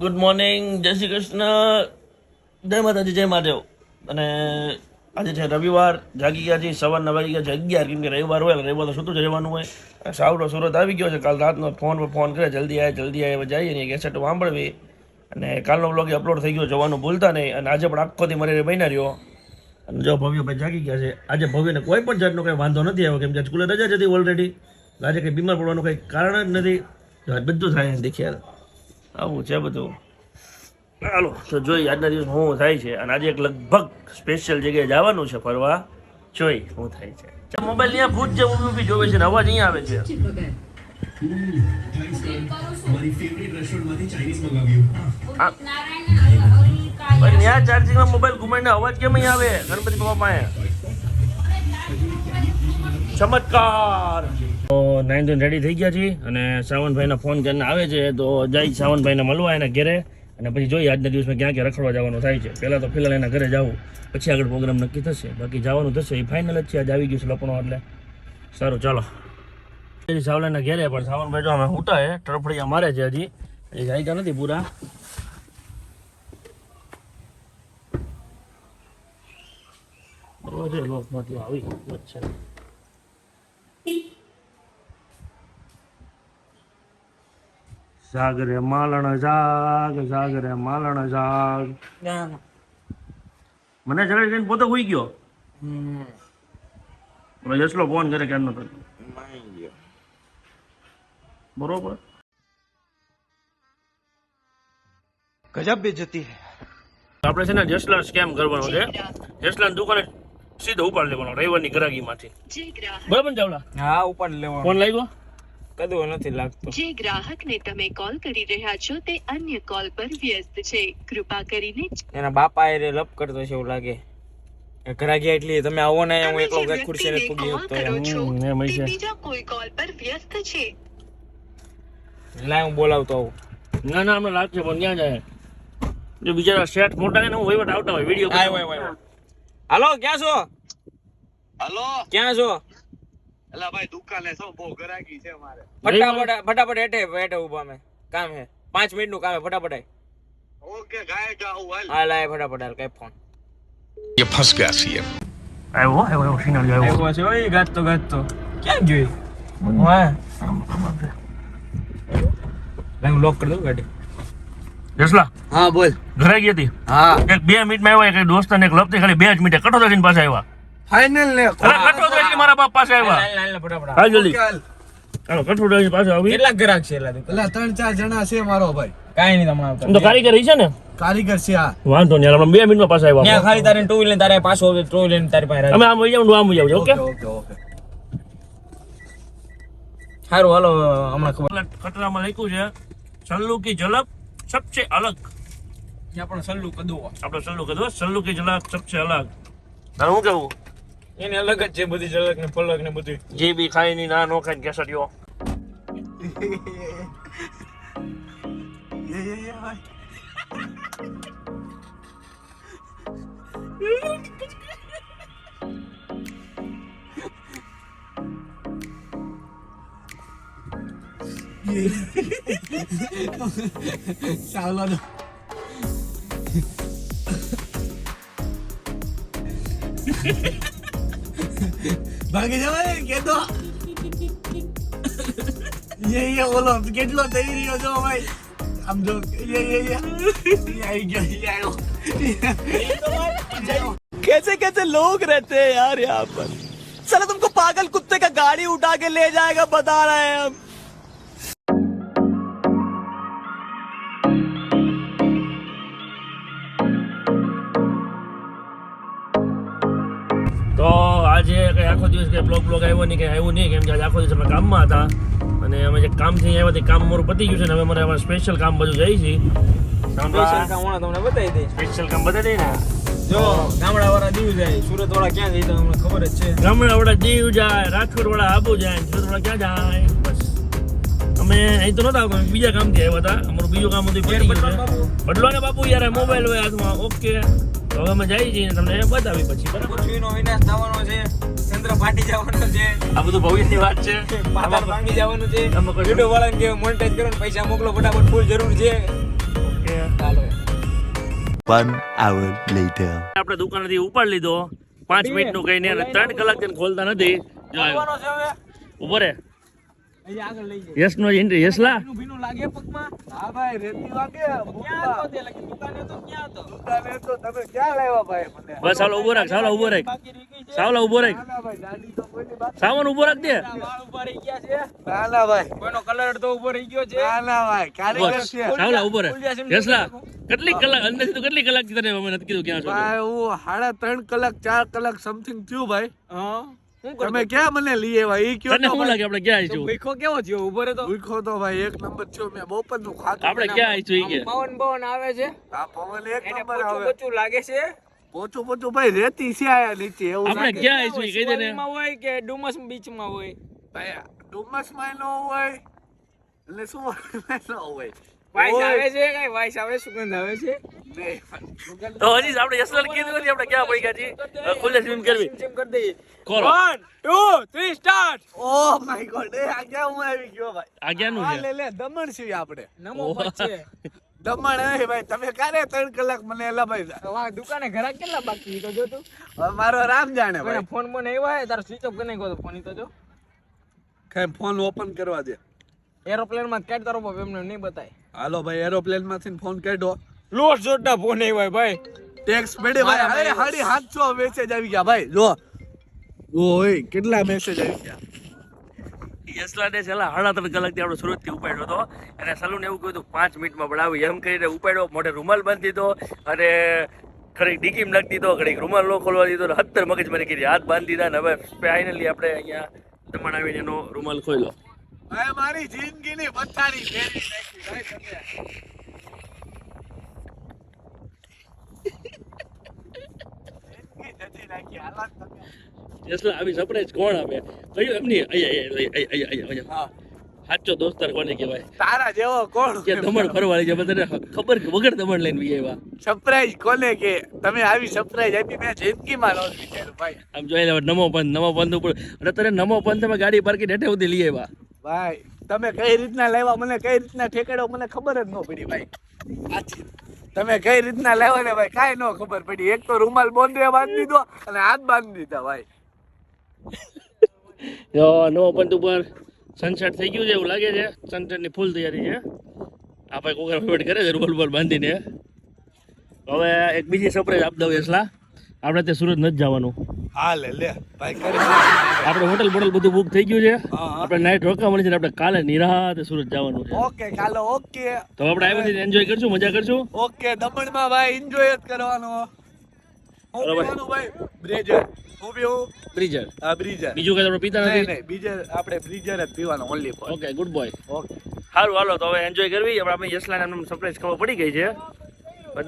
Good morning જય શ્રી કૃષ્ણ. જય માતાજી, જય મહાદેવ. અને આજે છે રવિવાર, જાગી ગયા છે સવારના વાગી ગયા છે અગિયાર, કેમ કે રવિવાર હોય રવિવાર તો સૂતું જ રહેવાનું હોય. સાવડો સુરત આવી ગયો છે, કાલ રાતનો ફોન પર ફોન કરે, જલ્દી આવે જલ્દી આવે જઈએ ને કેસેટ સાંભળવી અને કાલનો બ્લોગ અપલોડ થઈ ગયો, જવાનું ભૂલતા નહીં, અને આજે પણ આખો દી મરે બન્યા રહ્યો. અને જો ભવ્યભાઈ જાગી ગયા છે, આજે ભવ્યને કોઈ પણ જાતનો કંઈ વાંધો નથી આવ્યો, કેમ કે સ્કૂલે રજા જ હતી ઓલરેડી આજે કંઈ બીમાર પડવાનું કંઈ કારણ જ નથી. બધું થાય દેખ્યા આવું છે બધું. ચાલો તો જોઈ આજના દિવસ શું થાય છે અને આજે એક લગભગ સ્પેશિયલ જગ્યાએ જવાનું છે ફરવા. જોઈ શું થાય છે. મોબાઈલ અહીંયા ભૂત જે ઊભી જોવે છે ને, અવાજ અહીંયા આવે છે. ત્યાં ચાર્જિંગમાં મોબાઈલ ઘુમાઈને અવાજ કેમ અહીં આવે? ગણપતિ બાપા પાસે. ચમત્કાર! નાઇન ધોઈને રેડી થઈ ગયા છીએ અને શ્રાવણભાઈના ફોન કરીને આવે છે, તો જઈ શ્રાવણભાઈને મળવા એના ઘરે અને પછી જોઈએ આજના દિવસમાં ક્યાં ક્યાં રખડવા જવાનું થાય છે. પહેલાં તો ફિલહાલ એના ઘરે જવું, પછી આગળ પ્રોગ્રામ નક્કી થશે. બાકી જવાનું થશે, એ ફાઇનલ જ છે, આજે આવી ગયું છે લપણો એટલે. સારું, ચાલો. સાવલાના ઘેરે, પણ સાવનભાઈ જો અમે ઉઠા હે ટરફડિયા મારે છે હજી. એ જાયગા નથી પૂરા. રોજે લોકમાંથી આવી વચ્ચે જાગરે માલણ જાગ જાગરે માલણ જાગ. મને જરા કઈ પોતે ઉઈ ગયો. મને જસલો ફોન કરે કેમ નતો બરોબર. ગજબ બેજતી હે. આપણે છે ને જસલા સ્કેમ કરવાનો છે. જસલા દુકાને સીધો ઉપાડી લેવાનો રવિવારની ગ્રાહકીમાંથી બરાબર ને જાવલા હા ઉપાડી લેવાનો. ફોન લઈ ગયો કદું નથી લાગતો. જે ગ્રાહકને તમે કોલ કરી રહ્યા છો તે અન્ય કોલ પર વ્યસ્ત છે. કૃપા કરીને એના બાપા એ લપ કરતો છે એવું લાગે. ઘરાગી એટલી તમે આવો ને હું એકલો કઈ ખુરશી ને પૂગી હમ, એમ છે. બીજા કોઈ કોલ પર વ્યસ્ત છે. લાય હું બોલાવતો આવું. ના ના હમણાં લાગશે પણ ક્યાં જાય? જો બિચારા શેઠ મોટા ને વહીવટ આવતા હોય વીડિયો હાલો ક્યાં છો? હાલો. ક્યાં છો? એલા ભાઈ દુકાને છો બહુ ગરાકી છે મારે ફટાફટ ફટાફટ હેઠે હેઠે ઉભા અમે કામ હે પાંચ મિનિટ નું કામ હે ફટાફટ આય. ઓકે ગાય જાઉં હાલ હા લાય ફટાફટ હાલ કઈ ફોન ये फंस गया सीएम આવ્યો આવ્યો આવ્યો સિગ્નલ આવ્યો આવ્યો છે ઓય ગાતો ગાતો ક્યાં ગયો એ? હા લાય હું લોક કરી દઉં ગાડી જસલા હા બોલ ઘરે ગઈ હતી હા એક બે મિનિટમાં આવ્યા એક દોસ્ત ને એક લપતી ખાલી બે જ મિનિટે કટોતરા થઈને પાછા આવ્યા ફાઇનલ ને મારા બાપ પાસે આવ્યા. હાલ જલ્દી. આવી. કેટલા ગ્રાહક છે એલા પેલા ત્રણ ચાર જણા છે મારો ભાઈ. કાઈ નહીં આમ તો કારીગર છે ને? કારીગર છે આ વાંધો નહીં હમણાં બે મિનિટમાં પાછા ત્યાં આવ્યા ખાલી તારે ટુ વ્હીલર તારે પાછો ટુ વ્હીલર તારી પાસે અમે આમ વહી જાવ આમ જાવ ઓકે? ઓકે ઓકે સારું હાલો હમણાં ખબર. ખતરામાં લખ્યું છે સલ્લુ કી ઝલક સબસે અલગ. ત્યાં પણ સલ્લું કદું આપણે સલ્લુ કદો સલ્લુ કી ઝલક સબસે અલગ. તારે શું કેવું એને અલગ જ છે બધી ઝલક ને પલક ને બધું જે બી ખાયની ના નો ખાય કેસરીઓ ચાલો તો ભાગી જવાય કે તો યે યે ઓલો કેટલો થઈ રહ્યો છો ભાઈ આમ જો યે યે યે યે આવી ગયો યે આવ્યો कैसे कैसे लोग रहते हैं यार यहाँ पर साला तुमको पागल कुत्ते का गाड़ी उठा के ले जाएगा बता रहे हैं हम તો આજે કઈ આખો દિવસ કઈ બ્લોગ બ્લોગ આવ્યો નહીં કઈ આવ્યું નહીં કેમ કે આજે આખો દિવસ અમે કામમાં હતા. અને અમે જે કામથી આવ્યા તે કામ મારું પતી ગયું છે ને હવે અમારે સ્પેશિયલ કામ બધું જાય છે. સ્પેશિયલ કામ તમને બતાવી દઈશ. સ્પેશિયલ કામ બતાવી દઈએ ને? જો ગામડા વાળા દીવ જાય સુરત વાળા ક્યાં જાય તો ખબર જ છે. ગામડા વાળા દીવ જાય રાજકોટ વાળા આબુ જાય સુરત વાળા ક્યાં જાય? બસ. અમે અહીં તો નતા અમે બીજા કામથી આવ્યા હતા. અમારું બીજું કામ હતું એ પતી ગયું છે. ને બાપુ યાર મોબાઈલ હોય હાથમાં ઓકે. તો હવે અમે જઈ જઈને તમને બતાવી પછી બરાબર? પૃથ્વીનો વિનાશ થવાનો છે ચંદ્ર ફાટી જવાનો છે. આ બધું ભવિષ્યની વાત છે. પાતાળ ભાંગી જવાનું છે. વિડિયો વાળાને કે મોનેટાઈઝ કરો પૈસા મોકલો ફટાફટ ફૂલ જરૂર છે. ઓકે. ચાલો. One hour later. આપણે દુકાનેથી ઉપાડ લીધો. પાંચ મિનિટનું કઈ નહીં ત્રણ કલાક તેને ખોલતા નથી. ઊભો રે આગળ લઈ જાય. યસ નો એન્ટ્રી યસલા ભીનું ભીનું લાગે પગમાં? હા ભાઈ રેતી વાગે ક્યાં હતો તે? લગી દુકાને તો ક્યાં હતો? દુકાને તો તમે ક્યાં લાવ્યા ભાઈ મને? બસ સાવલા ઊભો રાખ સાવલા ઊભો રાખ. બાકી રહી ગઈ છે. સાવલા ઊભો રાખ. ના ના ભાઈ દાઢી તો કોઈની બાકી સાવન ઊભો રાખ દે. આ રહી ગયા છે. ના ના ભાઈ. કોઈનો કલર તો ઊભો રહી ગયો છે. ના ના ભાઈ કારીગર છે સાવલા ઊભો રે ખુલ્યા કેટલી કલાક અંદર તો કેટલી કલાક તને કીધું ક્યાં છો ભાઈ હું સાડા ત્રણ કલાક ચાર કલાક સમથિંગ થયું ભાઈ. હા? તમે ક્યાં મને લઈ આવ્યા ઈ કયો તને શું લાગે? આપણે ક્યાં આવીશું ભૂખો કેવો થયો? ઊભો તો ભૂખો તો ભાઈ એક નંબર થયો. મે બપોરનું ખાતું આપણે ક્યાં આવીશું ઈ કે? પવન પવન આવે છે. આ પવન એક નંબર આવે. પોચું લાગે છે. પોચું પોચું ભાઈ રેતી છે આયા નીચે એવું આપણે. ક્યાં આવીશું ઈ? કહી દે ને. હોય કે ડુમસ બીચમાં હોય? ભાઈ ડુમસમાં નો હોય. એટલે શું ન હોય. વાઇસ આવે છે કઈ? વાઈસ આવે સુગંધ આવે છે? તો હજી આપણે કીધું નથી આપણે ક્યાં પડી ગયા છીએ? હવે ખુલ્લે સ્વિમ કરવી. સિમ કરી દઈએ ખોલો. One two three start oh my god એ આ હું આવી ગયો ભાઈ. છે. લે લે દમણ છીએ આપણે. નમો ઓહ. છે. દમણ હે ભાઈ તમે ક્યારે ત્રણ કલાક મને એલા ભાઈ? વાહ દુકાને ઘરાક કેટલા બાકી તો જો તું. મારો રામ જાણે ભાઈ. ફોન બોન આવ્યા હે તારો સ્વિચ ઓફ કરી નાખ્યો તો ફોન તો જો. કઈ ફોન ઓપન કરવા દે. એરોપ્લેનમાં કેટ તારો એમને નહીં બતાય. હાલો ભાઈ એરોપ્લેનમાંથી ફોન કાઢો. લોટ જોડના ફોન આવ્યા ભાઈ. ટેક્સ મેડે ભાઈ અરે હાડી સાતસો મેસેજ આવી ગયા. ભાઈ જો. ઓય કેટલા મેસેજ આવી ગયા? યસલાને છેલ્લા સાડા ત્રણ કલાકથી આપણે સુરતથી ઉપાડ્યો હતો. અને સલૂન એવું કહ્યું હતું પાંચ મિનિટમાં પડાવી એમ કરીને ઉપાડ્યો મોઢે રૂમાલ બાંધી દીધો અને ઘડીક ડીકીમ નાખી દીધો ઘડીક રૂમાલ ન ખોલવા દીધો અને હત્તર મગજમારી કરી હાથ બાંધી દીધા અને હવે ફાઇનલી આપણે અહીંયા દમણ આવીને એનો રૂમાલ ખોલ્યો. ભાઈ મારી જિંદગીની પથારી ફેરવી નાખી. ભાઈ તમે આવી સરપ્રાઈઝ કોણ આપે? કયું એમની? સાચો દોસ્તાર કોને કહેવાય? તારા જેવો કોણ? કે દમણ ફરવા છે બધાને ખબર કે વગર દમણ લઈને આવ્યા. સરપ્રાઈઝ કોને કે? તમે આવી સરપ્રાઈઝ આપી મેં જિંદગીમાં નો વિચાર ભાઈ. આમ જોઈ લે નમો પંથ નમો પંથ ઉપર. અને તને નમો પંથ તમે ગાડી પાર્કિંગ હેઠે સુધી લઈ આવ્યા. ભાઈ, તમે કઈ રીતના લાવ્યા, મને કઈ રીતના ઠેકાડો, મને ખબર જ ન પડી ભાઈ. તમે કઈ રીતના લાવ્યા ને ભાઈ, કાંઈ ન ખબર પડી. એક તો રૂમાલ બોંધે બાંધી દીધો અને હાથ બાંધી દીધા ભાઈ. જો, નવો પણ ઉપર સનસેટ થઈ ગયું છે એવું લાગે છે. સનસેટની ફૂલ તૈયારી છે. આ ભાઈ કોકર ફેવરેટ કરે છે રૂમાલ બોલ બાંધીને. હવે એક બીજી સરપ્રાઈઝ આપ દઉં યસલા આપણે તે સુરત નથી જવાનું. હા લે ભાઈ કરી. આપણે હોટલ બોટલ બધું બુક થઈ ગયું છે. આપણે નાઈટ રોકાવાની છે આપણે કાલે નિરાતે સુરત જવાનું છે. ઓકે કાલો ઓકે. તો આપણે આવ્યા એન્જોય કરશું મજા કરશું? ઓકે દમણમાં ભાઈ એન્જોય જ કરવાનો. બીજું કઈ આપણે પીતા નથી? બીજર આપણે બ્રિજર જ પીવાનું only okay good boy okay. સારું હાલો તો હવે એન્જોય કરવી. આપણે સરપ્રાઈઝ ખબર પડી ગઈ છે.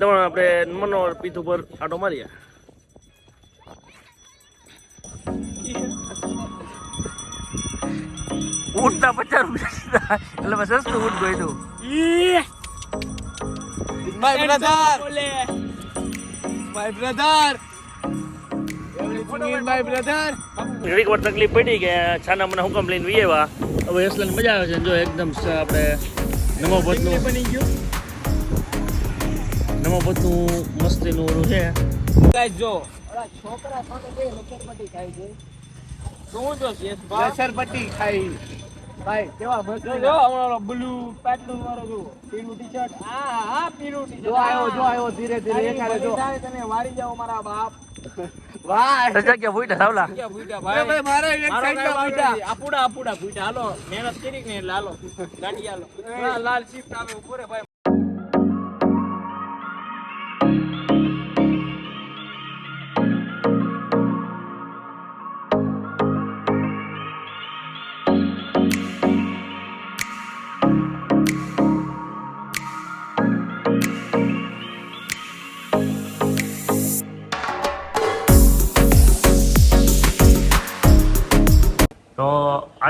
દમણ આપણે મનો પીઠ ઉપર આટો મારીએ. ઊંટના પચાસ રૂપિયા એટલે મેં સસ્તું ઊંટ ગયું my brother my brother my brother ઘડીક વાર તકલીફ પડી કે છાના મને હુકમ લઈને વી હવે યસલાને મજા આવે છે જો એકદમ આપણે નમો પતનું બની ગયું. નમો પતનું મસ્તીનું ઓલું છે. ગાઈસ જો છોકરા સાથે બે લચરપટ્ટી ખાય છે. શું જો છે? લસરપટ્ટી ખાઈ ભાઈ કેવા મસ્ત જો જો હમણાં બ્લુ પેટલું વાળો જો પીળું ટી-શર્ટ. આ આ પીળું ટી-શર્ટ. જો આવ્યો જો આવ્યો ધીરે ધીરે એકારે જો. તને વારી જાવ મારા બાપ. વાહ. ફૂટા સાવલા ભાઈ. ભાઈ મારે એક સાઈડ નથી. આપુડા આપુડા ભૂટ્યા હાલો મહેનત કરી ને એટલે હાલો ગાડી હાલો લાલ શિફ્ટ આવે ઊભો ભાઈ.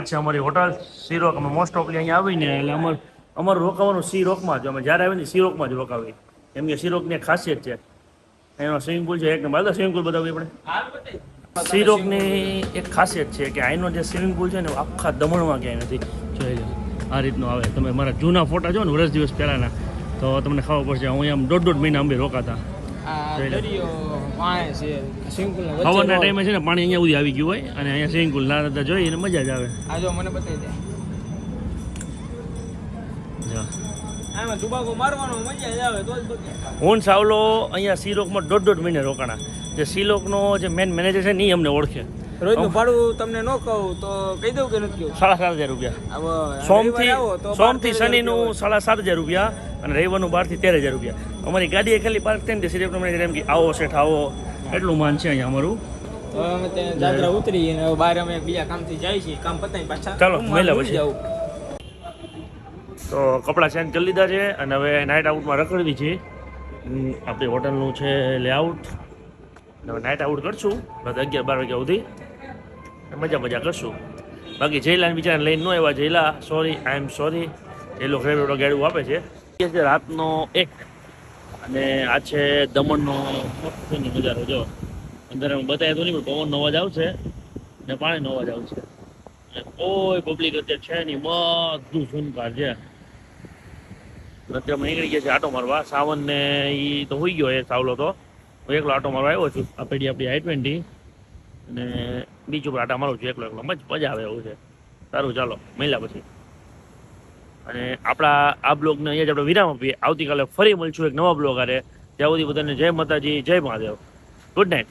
આ છે અમારી હોટલ સી રોક અમે મોસ્ટ ઓફલી અહીંયા આવીને એટલે અમાર અમારું રોકાવાનું સી રોકમાં જ. અમે જ્યારે આવીને સી રોકમાં જ રોકાવી કેમ કે સી રોકની ખાસિયત છે. એનો સ્વિમિંગ પુલ છે એક નંબર. સ્વિમિંગ પુલ બતાવીએ આપણે. સી રોકની એક ખાસિયત છે કે અહીંનો જે સ્વિમિંગ પુલ છે ને આખા દમણમાં ક્યાંય નથી. જોઈ લો આ રીતનો આવે. તમે મારા જૂના ફોટા જો ને વર્ષ દિવસ પહેલાંના તો તમને ખબર પડશે હું આમ દોઢ દોઢ મહિના અમે રોકાતા. જોઈ લો. પાણી છે સ્વિમિંગ પુલ સવારના ટાઈમે છે ને પાણી અહીંયા સુધી આવી ગયું હોય અને અહીંયા સ્વિમિંગ પુલ ના જોઈ અને મજા જ આવે. આ જો મને બતાવી દે. હું સાવલો અહીંયા સીરોકમાં દોઢ દોઢ મહિને રોકાણા. જે સીલોકનો જે મેન મેનેજર છે ને એ અમને ઓળખે. રોજનું ભાડું તમને ન કહું તો કહી દઉં કે નથી સાડા સાત હજાર રૂપિયા. સોમથી સોમથી શનિનું સાડા સાત હજાર રૂપિયા અને રવિવારનું બારથી તેર હજાર રૂપિયા. અમારી ગાડી ખાલી પાર્ક થઈને સિલેક્ટ પ્રમાણે એમ કે આવો શેઠ આવો. એટલું માન છે અહીંયા અમારું. હવે અમે ત્યાં દાદરા ઉતરી અને હવે બહાર અમે બીજા કામથી જાય છીએ. કામ પતાવી પાછા. ચાલો, મહિલા પછી. તો કપડાં ચેન્જ કરી લીધા છે અને હવે નાઇટ આઉટમાં રખડવી છે. આપણી હોટલનું છે લેઆઉટ હવે નાઇટ આઉટ કરશું. બસ અગિયાર બાર વાગ્યા સુધી. મજા મજા કરશું. બાકી જયલાને બિચારાને લઈને ન આવ્યા જયલા. સોરી આઈ એમ સોરી એ લોકો રેડો ગાડું આપે છે રાતનો એક અને આ છે દમણનો નજારો, જો. અંદર હું બતાવ્યા તો નહીં, પણ પવનનો અવાજ આવશે ને પાણીનો અવાજ આવશે. અને કોઈ પબ્લિક અત્યારે છે નહીં, બધું સુનકાર છે. અત્યારે અમે નીકળી ગયા છે આટો મારવા. સાવન ને એ તો હોઈ ગયો એ સાવલો તો. હું એકલો આટો મારવા આવ્યો છું. આ પેઢી આપણી આઈ ટ્વેન્ટી અને બીજું ઉપર આટા મારું છું, એકલો એકલો. મજા આવે એવું છે. સારું, ચાલો, મળ્યા પછી. અને આપણા આ બ્લોગને અહીંયા જ આપણે વિરામ આપીએ. આવતીકાલે ફરી મળશું એક નવા બ્લોગ આરે. ત્યાં સુધી બધાને જય માતાજી, જય મહાદેવ. Good night